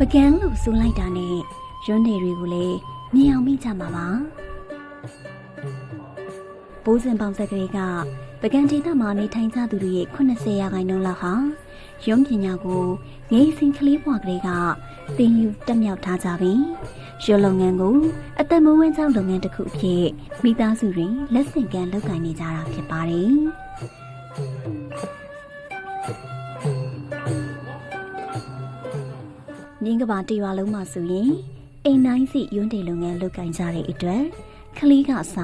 ပကံလို့ဆိုလိုက်တာနဲ့ရွန်းတွေတွေကိုလည်းမြင်အောင်မိကြမှာပါဘိုးစင်ပေါင်းဆက်ကလေးကပကံဒေသမှာနေထိုင်ကြသူတွေရဲ့80ရာခိုင်နှုန်းလောက်ဟာ ရုံးပညာကိုငယ်စဉ်ကလေးဘဝကလေးကသင်ယူတက်မြောက်ထားကြပြီရွှေလုပ်ငန်းကိုအသက်မွေးဝမ်းကြောင်းလုပ်ငန်းတစ်ခုအဖြစ်မိသားစုတွေလက်ဆင့်ကမ်းလုပ်ကိုင်နေကြတာဖြစ်ပါတယ်မြင်းကဘာတရွာလုံးမှာဆိုရင်အိမ်တိုင်းစီရွန်းတေလုပ်ငန်းလုပ်ကိုင်ကြတဲ့အတွက်ကလေးကအစ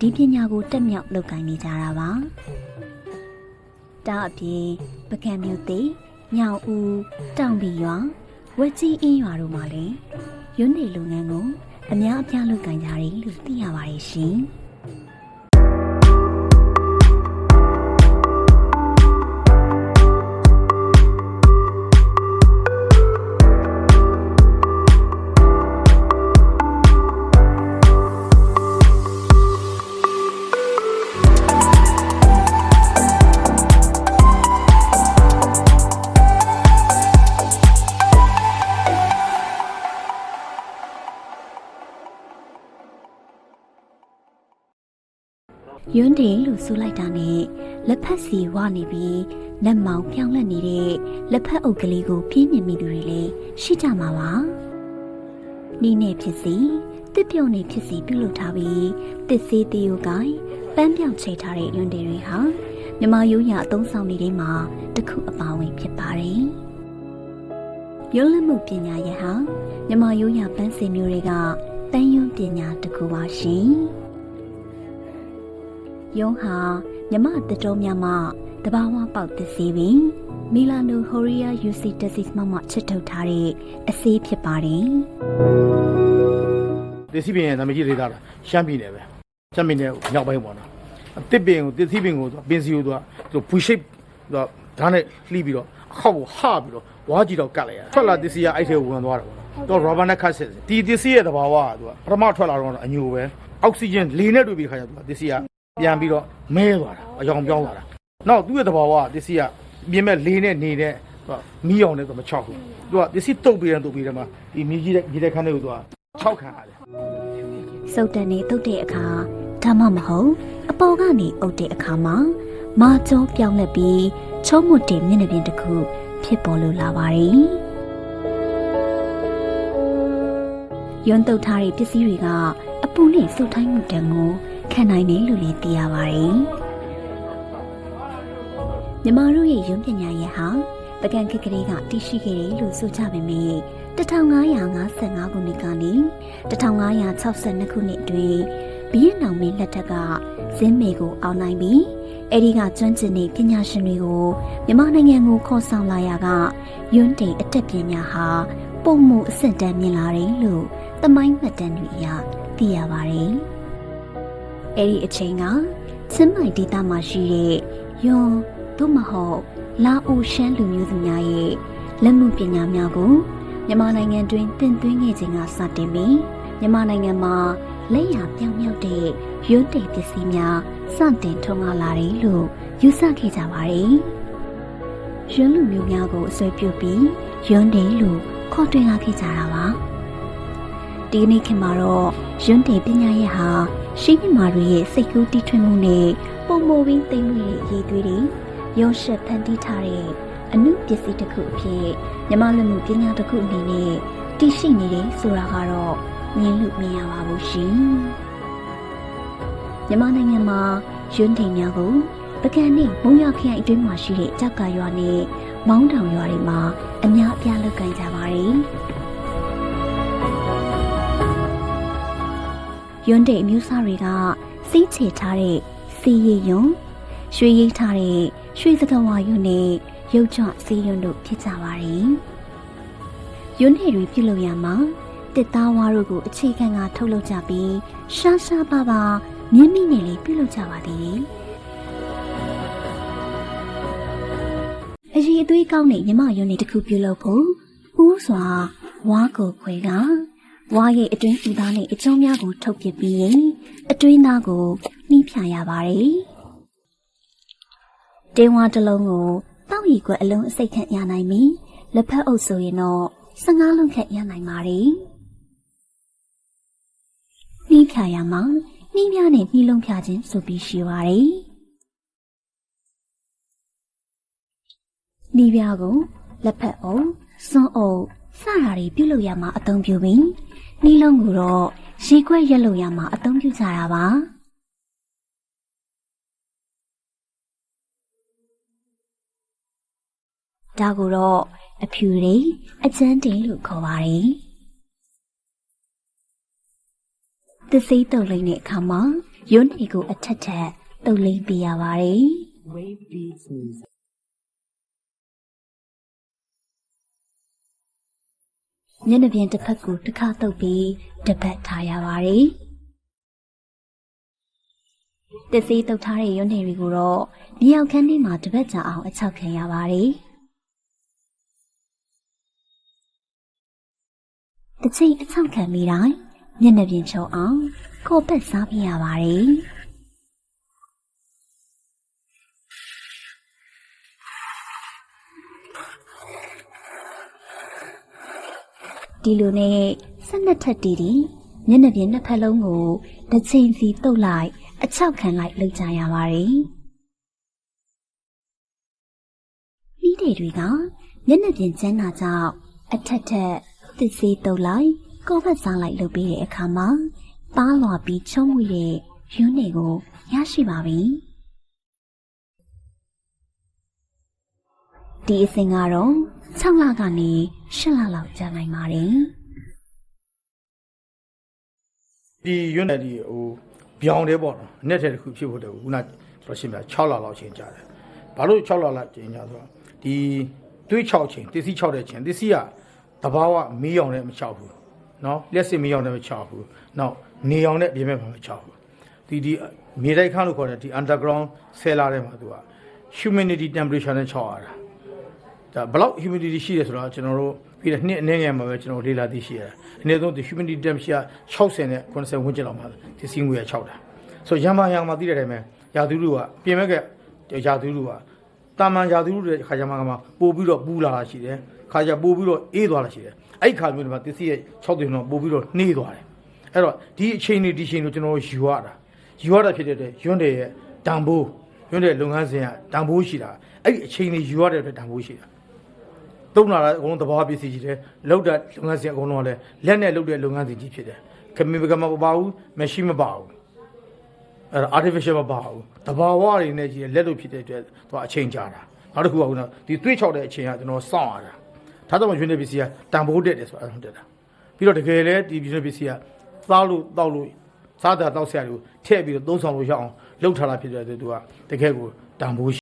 ဒီပညာကိုတက်မြောက်လုပ်ကိုင်နေကြတာပါ ဒါအပြင်ပကံမျိုးသိညောင်ဦးတောင်ပီရွာဝက်ကြီးအင်းရွာတို့မှာလည်းရွန်းတေလုပ်ငန်းကိုအများအပြားလုပ်ကိုင်ကြတယ်လို့သိရပါတယ်ရှင်။ ယွန်းတယ်လို့ဆိုလိုက်တာနဲ့လက်ဖက်စီဝနေပြီးလက်မောင်ပြောင်းလဲနေတဲ့လက်ဖက်အုပ်ကလေးကိုပြင်းမြင်မိသူတွေလည်းရှိကြမှာပါ။နီးနဲ့ဖြစ်စီတစ်ပြုံနေဖြစ်စီပြုလုပ်ထားပြီးတစ်စေးတီယိုကိုင်းပန်းပြောင်ချိန်ထားတဲ့ယွန်းတယ်တွေဟာမြမရိုးရအသုံးဆောင်နေတဲ့မှာတစ်ခုအပါဝင်ဖြစ်ပါတယ်။ရုံးလက်မှုပညာရဟာမြမရိုးရပန်းစင်မျိုးတွေကတန်ယွန်းပညာတစ်ခုပါရှင်။ ယုံဟာမြမတတော်များမှတဘာဝပေါက်တစေးပင်မီလာနိုဟိုရီးယားယူစီတက်စစ်မှမှချစ်ထုတ်ထားတဲ့အစေးဖြစ်ပါတယ်သစ်စီပင်ရဲ့နာမည်ကြီးဒေသလားရှမ်းပြည်နယ်ပဲရှမ်းပြည်နယ်မြောက်ပိုင်းပေါ့နော်အတစ်ပင်ကိုသစ်စီပင်ကိုသူကပင်စီကိုသူကသူဘူရှိတ်သူကဓာတ်နဲ့လှီးပြီးတော့အခောက်ကိုဟပြီးတော့ဝါကြီးတော့ကတ်လိုက်ရထွက်လာသစ်စီကအဲ့ထဲကိုဝင်သွားတယ်ပေါ့နော်တော့ rubber နဲ့ခတ်စစ်ဒီသစ်စီရဲ့သဘာဝကသူကပထမထွက်လာတော့အညိုပဲအောက်ဆီဂျင်လေနဲ့တွေ့ပြီးခါကျသူကသစ်စီက ပြန်ပြီးတော့မဲသွားတာအယောင်ပြောင်းသွားတာနောက်သူ့ရဲ့သဘာဝကသစ်စီကပြင်းမဲ့လေနဲ့နေတဲ့သူကမီးအောင်နဲ့သူမချောက်ဘူးသူကသစ်စီတုတ်ပြီးတယ်တုတ်ပြီးတယ်မှာဒီမီးကြီးတဲ့ကြီးတဲ့ခန်းလေးကိုသူကချောက်ခံရတယ်စုတ်တန်နေတုတ်တဲ့အခါဒါမှမဟုတ်အပေါ်ကနေအုပ်တဲ့အခါမှာမာကျောပြောင်းလဲပြီးချုံးမွတ်တဲ့မျက်နှာပြင်တစ်ခုဖြစ်ပေါ်လို့လာပါတယ်ယွန်းတုတ်ထားတဲ့ပစ္စည်းတွေကအပူနဲ့စုတ်ထိုင်းမှုတံကို ခံနိုင်တယ်လို့လည်းသိရပါတယ်မြမတို့ရဲ့ယွန်းပညာရဲ့ဟာပကံခေတ်ကလေးကတည်ရှိခဲ့တယ်လို့ဆိုကြပေမယ့်1555ခုနှစ်ကနေ1562ခုနှစ်အတွင်းဘီယက်နောင်မင်းလက်ထက်ကဇင်းမေကိုအောင်နိုင်ပြီးအဲဒီကကျွမ်းကျင်တဲ့ပညာရှင်တွေကိုမြန်မာနိုင်ငံကိုခေါ်ဆောင်လာရကယွန်းတိန်အတက်ပညာဟာပုံမှုအဆင့်တန်းမြင်လာတယ်လို့သမိုင်းမှတ်တမ်းတွေအရသိရပါတယ်။ အဲဒီအချိန်ကချင်းမိုင်ဒေသမှာရှိတဲ့ယွန်းသို့မဟုတ်လာအိုရှမ်းလူမျိုးစုများရဲ့လက်မှုပညာများကိုမြန်မာနိုင်ငံတွင်တင်သွင်းခဲ့ခြင်းကစတင်ပြီးမြန်မာနိုင်ငံမှာလက်ရပြောင်းမြောက်တဲ့ရုံးတိမ်ပစ္စည်းများစတင်ထုံးကားလာတယ်လို့ယူဆခဲ့ကြပါတယ်။ရုံးလူမျိုးများကိုအဆွဲပြုတ်ပြီးရုံးတိမ်လို့ခေါ်တွင်လာခဲ့ကြတာပါ။ဒီနေ့ခင်မှာတော့ရုံးတိမ်ပညာရဲ့ဟာ ရှိမြမာတွေရဲ့စိတ်ကူးတီးထွင်မှုနဲ့ပုံမပြီးသိမ့်မှုရဲ့ရည်သွေးတွေရုံးရှက်ဖန်တီးထားတဲ့အမှုပစ္စည်းတစ်ခုအဖြစ်မြမလူမှုပညာတစ်ခုအနေနဲ့တည်ရှိနေတယ်ဆိုတာကတော့မြင်လို့မရပါဘူးရှင်။မြန်မာနိုင်ငံမှာရွန်းထိန်များကိုပကံနဲ့မုံရခရိုင်အတွင်းမှာရှိတဲ့ကြောက်ကရွာနဲ့မောင်းတောင်ရွာတွေမှာအများအပြားလုပ်ကိုင်ကြပါတယ်။ ရွန်းတိန်အမျိုးသားတွေကစီးချေထားတဲ့စီရည်ယွန်းရွှေရိတ်ထားတဲ့ရွှေစကဝါယွန်းနဲ့ရုပ်ကြွစီးယွန်းတို့ဖြစ်ကြပါတယ်။ယွန်းတွေပြုလုပ်ရမှာတစ်သားဝါတို့ကိုအခြေခံကထုတ်လုပ်ကြပြီးရှားရှားပါပါမြင်းမိနဲ့လေးပြုလုပ်ကြပါသေးတယ်။အရေးအသွေးကောင်းတဲ့ညီမယွန်းတွေတစ်ခုပြုလုပ်ဖို့ဦးစွာဝါကိုခွဲက ဝါရဲ့အတွင်းဦးသားနဲ့အကျုံးများကိုထုတ်ပစ်ပြီးရင်အတွင်းသားကိုနှီးဖြာရပါတယ်။တင်းဝါတစ်လုံးကိုတောက်ရီကွက်အလုံးအစိတ်ခန့်ရနိုင်ပြီ။လက်ဖက်အုပ်ဆိုရင်တော့15လုံးခန့်ရနိုင်ပါတယ်။နှီးဖြာရမှာနှီးများနဲ့နှီးလုံးဖြာခြင်းဆိုပြီးရှိပါတယ်။နှီးပြားကိုလက်ဖက်အုပ်စွန်းအုပ်စတာတွေပြုလုပ်ရမှာအသုံးပြုပြီး နှီးလုံးကိုတော့ရေခွက်ရက်လို့ရမှာအသုံးပြုကြတာပါဒါကိုတော့အဖြူတွေအကျန်းတင်လို့ခေါ်ပါတယ်သစိတုပ်လိမ့်တဲ့အခါမှာယွန်းနေကိုအထက်ထက်တုပ်လိမ့်ပေးရပါတယ် မျက်နှာပြင်တစ်ဖက်ကိုတစ်ခါတုပ်ပြီးတစ်ပတ်ထားရပါတယ်။တစီတုပ်ထားတဲ့ရုံးနေတွေကိုတော့မြေအောင်ခန်းလေးမှာတစ်ပတ်ကြာအောင်အချောက်ခံရပါတယ်။တစ်ချိန်အချောက်ခံပြီးတိုင်းမျက်နှာပြင်ချုံအောင်ကိုယ်ပတ်စားပြရပါတယ်။ ဒီလိုနဲ့ဆက်နှစ်ထပ်တီတီမျက်နှာပြင်နှစ်ဖက်လုံးကိုတစ်ချိန်စီတုပ်လိုက်အချောက်ခံလိုက်လှုပ်ကြရပါတယ်။မိတွေတွေကမျက်နှာပြင်ကျန်းတာကြောင့်အထက်ထက်သစ်စေးတုပ်လိုက်ကောက်ဖက်စားလိုက်လုပ်ပြီးတဲ့အခါမှာပါလွာပြီးချုံးမှုတဲ့ရွန်းတွေကိုရရှိပါပြီ။ဒီအစဉ်ကတော့ 6လကနေ8လလောက်ကြာနိုင်ပါတယ်။ဒီရွံ့နယ်ဒီဟိုပြောင်းတယ်ပေါ့နော်အနဲ့တဲ့တစ်ခုဖြစ်ဖို့တည်းခုနကျွန်တော်ရှင်းပြ6လလောက်ချိန်ကြာတယ်ဘာလို့6လလောက်ချိန်ကြာဆိုတော့ဒီတွေး6ချိန်တစ္စည်း6တဲ့ချိန်တစ္စည်းကတဘာဝမီးအောင်နဲ့မ6ဘူးနော်လက်စစ်မီးအောင်နဲ့မ6ဘူးနောက်နေအောင်နဲ့ပြင်မဲ့မှာမ6ဘူးဒီဒီမြေတိုက်ခန်းလို့ခေါ်တဲ့ဒီ underground cellar ထဲမှာသူက humidity temperature နဲ့6ရတာ ဒါဘလောက် humidity ရှိတယ်ဆိုတော့ကျွန်တော်တို့ပြီးတဲ့နှစ်အနေငယ်မှာပဲကျွန်တော်လေ့လာသိရှိရတာအနည်းဆုံးဒီ humidity temperature 60နဲ့90ဝန်းကျင်လောက်မှာဒီစီးငွေရ6တာဆိုရံမာရံမာသိတဲ့အတိုင်းပဲရာသီဥတုကပြင်မဲ့ကရာသီဥတုကတာမန်ရာသီဥတုတဲ့ခါကျမှကမှပို့ပြီးတော့ပူလာတာရှိတယ်ခါကျပို့ပြီးတော့အေးသွားတာရှိတယ်အဲ့ခါမျိုးတွေမှာသစ္စည်းရဲ့6တင်တော့ပို့ပြီးတော့နှေးသွားတယ်အဲ့တော့ဒီအချိန်တွေဒီအချိန်တွေကျွန်တော်ယူရတာယူရတာဖြစ်တဲ့အတွက်ရွံ့တဲ့ရဲ့တန်ဖိုးရွံ့တဲ့လုပ်ငန်းစဉ်ကတန်ဖိုးရှိတာအဲ့ဒီအချိန်တွေယူရတဲ့အတွက်တန်ဖိုးရှိတာ သုံးလာတာအကုန်လုံးသဘာဝပစ္စည်းကြီးတယ်လောက်တာလုပ်ငန်းစဉ်အကုန်လုံးကလည်းလက်နဲ့လုပ်တဲ့လုပ်ငန်းစဉ်ကြီးဖြစ်တယ်ခမီပကမမပါဘူးမရှိမပါဘူးအဲ့ဒါ artificial မပါဘူးသဘာဝတွေနဲ့ကြီးလက်လို့ဖြစ်တဲ့အတွက်သူကအချိန်ကြာတာနောက်တစ်ခုကခုနဒီသွေးချောက်တဲ့အချိန်ကကျွန်တော်စောင့်ရတာဒါတော့ရွှေနေပစ္စည်းကတန်ဖိုးတက်တယ်ဆိုတာဟုတ်တယ်တာပြီးတော့တကယ်လဲဒီရွှေနေပစ္စည်းကသားလို့တောက်လို့စားတာတောက်ဆရာတွေကိုထည့်ပြီးတော့သုံးဆောင်လို့ရအောင်လှုပ်ထားတာဖြစ်တဲ့အတွက်သူကတကယ်ကိုတန်ဖိုးရှိ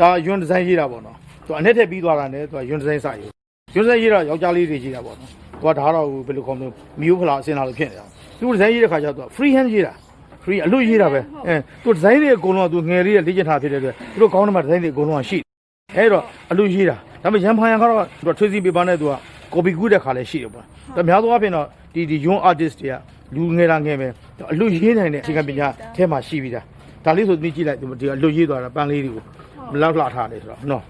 ဒါယွန်းဒီဇိုင်းရေးတာပေါ့နော်သူအနဲ့ထက်ပြီးသွားတာနဲ့သူကယွန်းဒီဇိုင်းစရေးယွန်းဒီဇိုင်းရေးတာယောက်ျားလေးတွေရေးတာပေါ့နော်သူကဒါတော့ဘယ်လိုခေါ်မလဲမီယိုဖလာအစင်လာလို့ဖြစ်နေတာသူဒီဇိုင်းရေးတဲ့ခါကျတော့ free hand ရေးတာ free အလို့ရေးတာပဲအဲသူဒီဇိုင်းတွေအကုန်လုံးကသူငယ်လေးတွေလေ့ကျင့်ထားဖြစ်တဲ့အတွက်သူတို့ကောင်းတဲ့မှာဒီဇိုင်းတွေအကုန်လုံးကရှိတယ်အဲတော့အလို့ရေးတာဒါပေမဲ့ရန်ဖန်ရန်ကတော့သူက tracy paper နဲ့သူက copy ကူးတဲ့ခါလည်းရှိတယ်ပေါ့ဒါများသောအားဖြင့်တော့ဒီဒီ young artist တွေကလူငယ်တာငယ်ပဲအလို့ရေးနိုင်တဲ့အခြေခံပညာအဲမှာရှိပြီးသား ဒါလေးဆိုသိကြည့်လိုက်ဒီအလို့ရေးသွားတာပန်းလေးတွေကိုဘယ်လောက်လှထားလဲဆိုတော့နော်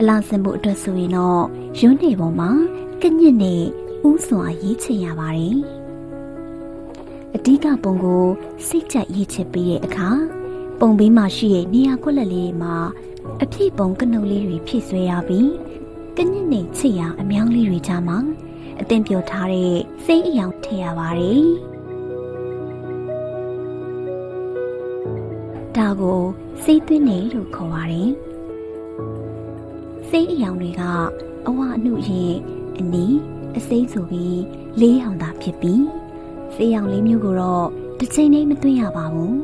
အလားစင်ဖို့အတွက်ဆိုရင်တော့ယွန်းနေပေါ်မှာကညစ်နဲ့ဥစွာရေးချင်ရပါတယ်။အဓိကပုံကိုစိတ်ကြက်ရေးချစ်ပြီးတဲ့အခါပုံဘေးမှာရှိတဲ့နေရာကွက်လက်လေးတွေမှာအပြည့်ပုံကနုတ်လေးတွေဖြည့်ဆွဲရပြီးကညစ်နဲ့ချစ်ရအမြောင်းလေးတွေကြားမှာ အသင်ပြထားတဲ့စိတ်အယောင်ထည့်ရပါတယ်ဒါကိုစိတ်သွင်းနေလို့ခေါ်ပါတယ်စိတ်အယောင်တွေကအဝအနှုရင်အနီးအစိမ့်ဆိုပြီးလေးအောင်သာဖြစ်ပြီးစိတ်ရောင်လေးမျိုးကိုတော့တစ်ချိန်နဲ့မသွင်းရပါဘူး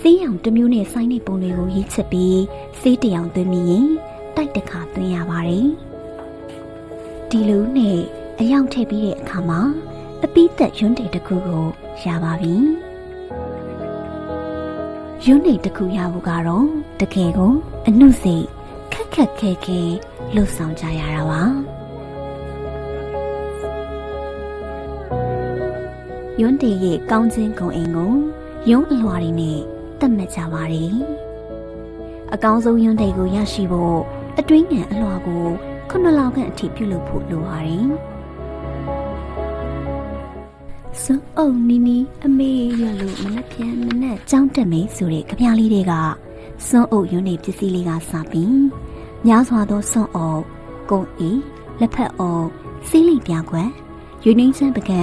ဆေးရောင်တစ်မျိုးနဲ့ဆိုင်းတဲ့ပုံတွေကိုရေးချက်ပြီးဆေးတရောင်သွင်းပြီးရင် တိုက်တစ်ခါသွင်းရပါတယ်ဒီလိုနဲ့အယောင်ထည့်ပြီးတဲ့အခါမှာအပိသက်ရွန်းတဲ့တစ်ခုကိုရပါပြီရွန်းတဲ့တစ်ခုရဖို့ကတော့တကယ်ကိုအနှုတ်စိတ်ခက်ခက်ခဲခဲလှုပ်ဆောင်ကြရတာပါယွန်းတေရဲ့ကောင်းခြင်းဂုံအိမ်ကိုယုံအလွှာတွေနဲ့တတ်မှတ်ကြပါတယ်။အကောင်းဆုံးယွန်းတေကိုရရှိဖို့ အတွင်းငံအလွှာကိုခုနှစ်လောက်ခန့်အထိပြုလုပ်ဖို့လိုပါတယ်။စွန်းအုံနီနီအမေရလို့မနှက်ပြန်မနှက်ကြောင်းတက်မေးဆိုတဲ့ကြပြားလေးတွေကစွန်းအုပ်ယွန်းနေပစ္စည်းလေးကစပြီးများစွာသောစွန်းအုပ်ကုန်းအီလက်ဖက်အုပ်စီးလိပ်ပြားခွက်ယူနင်းချမ်းပကံ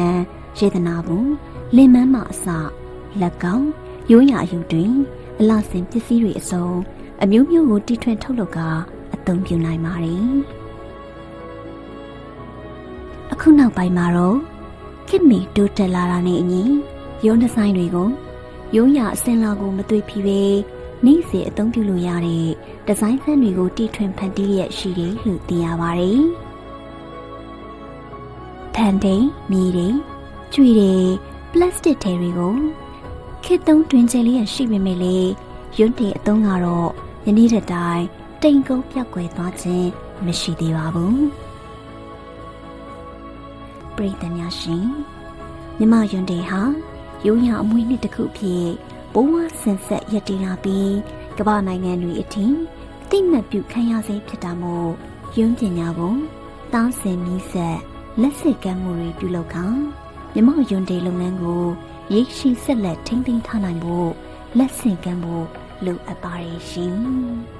ရေတနာဘူးလင်မန်းမအစလက်ကောင်းရိုးရာအယူတွင်အလားစင်ပစ္စည်းတွေအစုံအမျိုးမျိုးကိုတီထွင်ထုတ်လုပ်ကအ သုံးပြုနိုင်ပါတယ်အခုနောက်ပိုင်းမှာတော့ခင်မီတိုးတက်လာတာနဲ့အညီရုံးဒီဇိုင်းတွေကိုရိုးရာအစင်လာကိုမသွေးဖြီးပဲနေ့စဉ်အသုံးပြုလို့ရတဲ့ဒီဇိုင်းဆန်းတွေကိုတီထွင်ဖန်တီးရရှိတယ်လို့သိရပါတယ်။ဖန်တိန်မြေတွေကျွေတွေပလတ်စတစ်ထဲတွေကိုခေတ်သုံးတွင်ကျလေးရရှိပေမဲ့လေရွန်းတေအသုံးကတော့ယနေ့တတိုင် တိမ်ကုန်းပြောက်ွယ်သွားခြင်းမရှိသေးပါဘူးပရိသတ်များရှင်မြမရွန်းတေဟာရိုးရာအမွေနှစ်တစ်ခုဖြစ်ဘဝဆင်ဆက်ရည်တည်လာပြီးကမ္ဘာနိုင်ငံတွေအထိအသိမှတ်ပြုခံရစေဖြစ်တာမို့ရွန်းပညာကိုတောင်းစင်မိဆက်လက်စစ်ကမ်းမှုတွေပြုလုပ်ခါမြမရွန်းတေလုပ်ငန်းကိုရိတ်ရှိဆက်လက်ထိမ့်သိမ်းထားနိုင်ဖို့လက်ဆင့်ကမ်းဖို့လိုအပ်ပါတယ်ရှင်